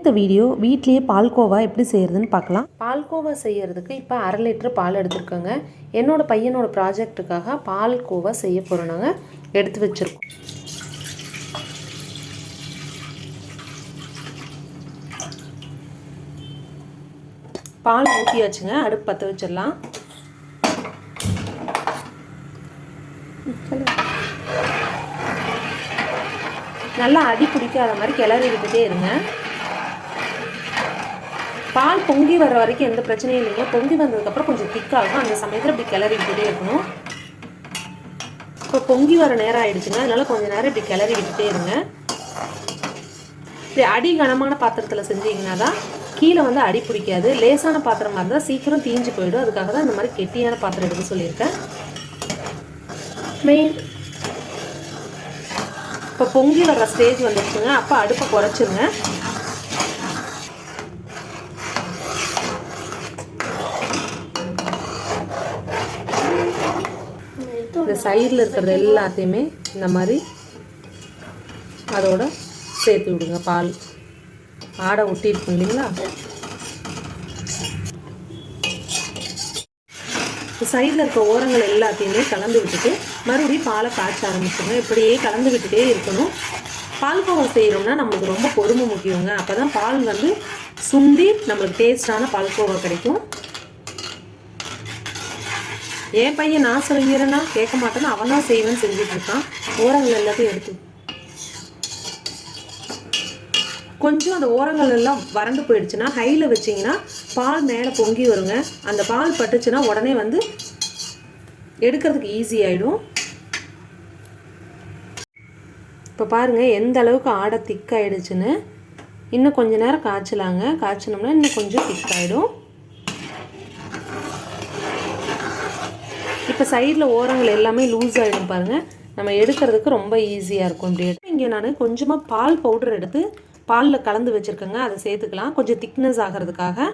இந்த வீடியோ வீட்லேயே பால்கோவா எப்படி செய்யறதுன்னு பார்க்கலாம். பால்கோவா செய்யறதுக்கு இப்போ அரை லிட்டர் பால் எடுத்துருக்கோங்க. என்னோட பையனோட ப்ராஜெக்ட்டுக்காக பால்கோவா செய்ய போகிறோம் நாங்கள் எடுத்து வச்சுருக்கோம். பால் ஊற்றி வச்சுங்க அடுப்பு பற்ற வச்சிடலாம். நல்லா அடி பிடிக்காத மாதிரி கிளறி விட்டுட்டே இருங்க. பால் பொங்கி வர வரைக்கும் எந்த பிரச்சனையும் இல்லைங்க. பொங்கி வந்ததுக்கப்புறம் கொஞ்சம் திக்காகும் அந்த சமயத்தில் இப்படி கிளறிக்கிட்டே இருக்கணும். இப்போ பொங்கி வர நேரம் ஆயிடுச்சுங்க. அதனால கொஞ்ச நேரம் இப்படி கிளறி விட்டுட்டே இருங்க. இப்படி அடி கனமான பாத்திரத்தில் செஞ்சீங்கன்னா தான் கீழே வந்து அடி பிடிக்காது. லேசான பாத்திரமாக இருந்தால் சீக்கிரம் தீஞ்சு போயிடும். அதுக்காக தான் இந்த மாதிரி கெட்டியான பாத்திரம் எடுக்க சொல்லியிருக்கேன். மெயின் இப்போ பொங்கி வர்ற ஸ்டேஜ் வந்துடுச்சுங்க அப்போ அடுப்பை குறைச்சிருங்க. இந்த சைடில் இருக்கிறது எல்லாத்தையுமே இந்த மாதிரி அதோட சேர்த்து விடுங்க பால். ஆடை ஒட்டியிருக்கும் இல்லைங்களா? சைடில் இருக்க ஓரங்கள் எல்லாத்தையுமே கலந்து விட்டுட்டு மறுபடியும் பாலை காய்ச்ச ஆரம்பிச்சிடணும் இப்படியே கலந்து விட்டுட்டே இருக்கணும். பால்கோவா செய்கிறோம்னா நம்மளுக்கு ரொம்ப பொறுமை முக்கியங்க. அப்போ தான் பால் வந்து சுண்டி நம்மளுக்கு டேஸ்டான பால்கோவா கிடைக்கும். என் பையன் நான் சொல்லிடுறேன்னா கேட்க மாட்டேன்னு அவன் தான் செய்வேன்னு செஞ்சுட்டு இருக்கான். ஓரங்கள் எல்லாத்தையும் எடுத்து கொஞ்சம் அந்த ஓரங்கள் எல்லாம் வறண்டு போயிடுச்சுன்னா ஹையில் வச்சிங்கன்னா பால் மேலே பொங்கி வருங்க. அந்த பால் பட்டுச்சுன்னா உடனே வந்து எடுக்கிறதுக்கு ஈஸி ஆகிடும் இப்போ பாருங்கள் எந்த அளவுக்கு ஆடை திக்காயிடுச்சுன்னு இன்னும் கொஞ்ச நேரம் காய்ச்சலாங்க. காய்ச்சினோம்னா இன்னும் கொஞ்சம் திக்காயிடும் இப்போ சைடில் ஓரங்கள் எல்லாமே லூஸ் ஆகிடும் பாருங்கள் நம்ம எடுக்கிறதுக்கு ரொம்ப ஈஸியாக இருக்கும் இப்படி இங்கே நான் கொஞ்சமாக பால் பவுடர் எடுத்து பாலில் கலந்து வச்சுருக்கேங்க. அதை சேர்த்துக்கலாம். கொஞ்சம் திக்னஸ் ஆகிறதுக்காக.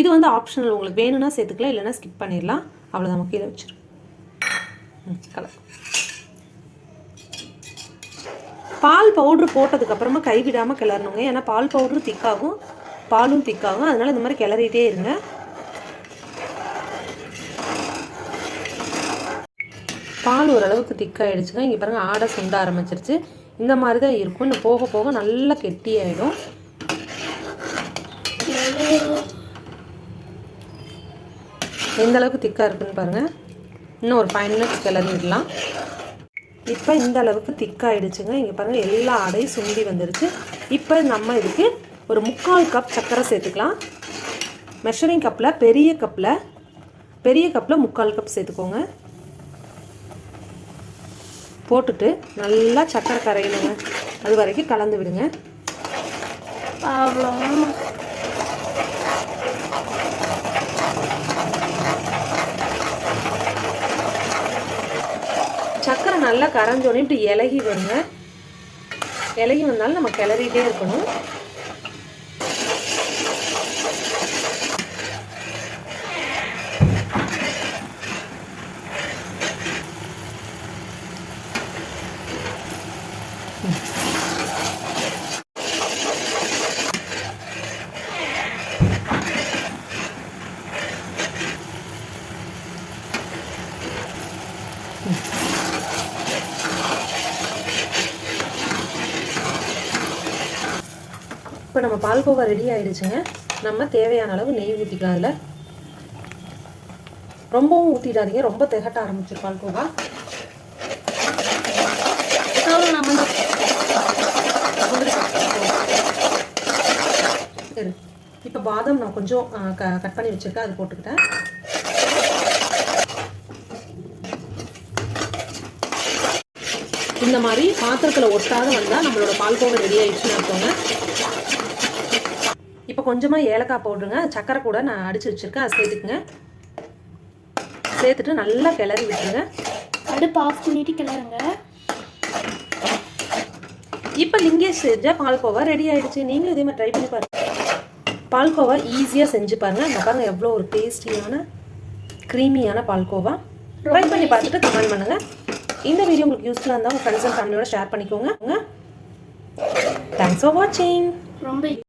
இது வந்து ஆப்ஷனல் உங்களுக்கு வேணும்னா சேர்த்துக்கலாம். இல்லைன்னா ஸ்கிப் பண்ணிடலாம். அவ்வளோதான் நம்ம கீழே வச்சிரும் கலர் பால் பவுட்ரு போட்டதுக்கப்புறமா கைவிடாமல் கிளறணுங்க. ஏன்னா பால் பவுட்ரு திக்காகும் பாலும் திக்காகும் அதனால் இந்த மாதிரி கிளறிட்டே இருங்க. பால் ஓரளவுக்கு திக்காயிடுச்சுங்க இங்கே பாருங்கள் ஆடை சுண்ட ஆரம்பிச்சிருச்சு. இந்த மாதிரி தான் இருக்கும். இன்னும் போக போக நல்லா கெட்டியாயிடும் எந்த அளவுக்கு திக்காக இருக்குன்னு பாருங்கள் இன்னும் ஒரு ஃபைவ் மினிட்ஸ் கிளறிடலாம். இப்போ இந்த அளவுக்கு திக்காயிடுச்சுங்க இங்கே பாருங்கள் எல்லா ஆடையும் சுண்டி வந்துருச்சு. இப்போ நம்ம இதுக்கு ஒரு முக்கால் கப் சர்க்கரை சேர்த்துக்கலாம். மெஷரிங் கப்பில் பெரிய கப்பில் பெரிய கப்பில் முக்கால் கப் சேர்த்துக்கோங்க. போட்டுட்டு நல்லா சக்கரை கரையணுங்க. அது வரைக்கும் கலந்து விடுங்க. அவ்வளோ சக்கரை நல்லா கரைஞ்சோடனே இப்படி இலகி வருங்க. இலகி வந்தாலும் நம்ம கிளறிட்டே இருக்கணும். இப்போ நம்ம பால்கோவா ரெடி ஆகிடுச்சுங்க நம்ம தேவையான அளவு நெய் ஊற்றிக்கலாம் அதில். ரொம்பவும் ஊற்றிடாதீங்க ரொம்ப திகட்ட ஆரம்பிச்சிரு பால்கோவா நம்ம சரி இப்போ பாதம் நான் கொஞ்சம் க கட் பண்ணி வச்சுருக்கேன் அது போட்டுக்கிட்டேன். இந்த மாதிரி பாத்திரத்தில் ஒட்டாத வந்தால் நம்மளோட பால்கோவா ரெடி ஆகிடுச்சுன்னு இருக்கோங்க இப்போ கொஞ்சமாக ஏலக்காய் பவுடருங்க. சக்கரை கூட நான் அடித்து வச்சுருக்கேன். அதை சேர்த்துக்குங்க. சேர்த்துட்டு நல்லா கிளறி விட்டுருங்க. அடுப்பு ஆஃப் பண்ணிட்டு கிளறுங்க. இப்போ லிங்கேஷ் செஞ்ச பால்கோவா ரெடி ஆயிடுச்சு. நீங்களும் இதே மாதிரி ட்ரை பண்ணி பாருங்க. பால்கோவா ஈஸியாக செஞ்சு பாருங்க. அங்கே பாருங்க எவ்வளோ ஒரு டேஸ்டியான க்ரீமியான பால்கோவா ட்ரை பண்ணி பார்த்துட்டு கமெண்ட் பண்ணுங்க. இந்த வீடியோ உங்களுக்கு யூஸ்ஃபுல்லாக இருந்தால் உங்கள் ஃப்ரெண்ட்ஸ் அண்ட் ஃபேமிலியோட ஷேர் பண்ணிக்கோங்க. தேங்க்ஸ் ஃபார் வாட்சிங் ரொம்ப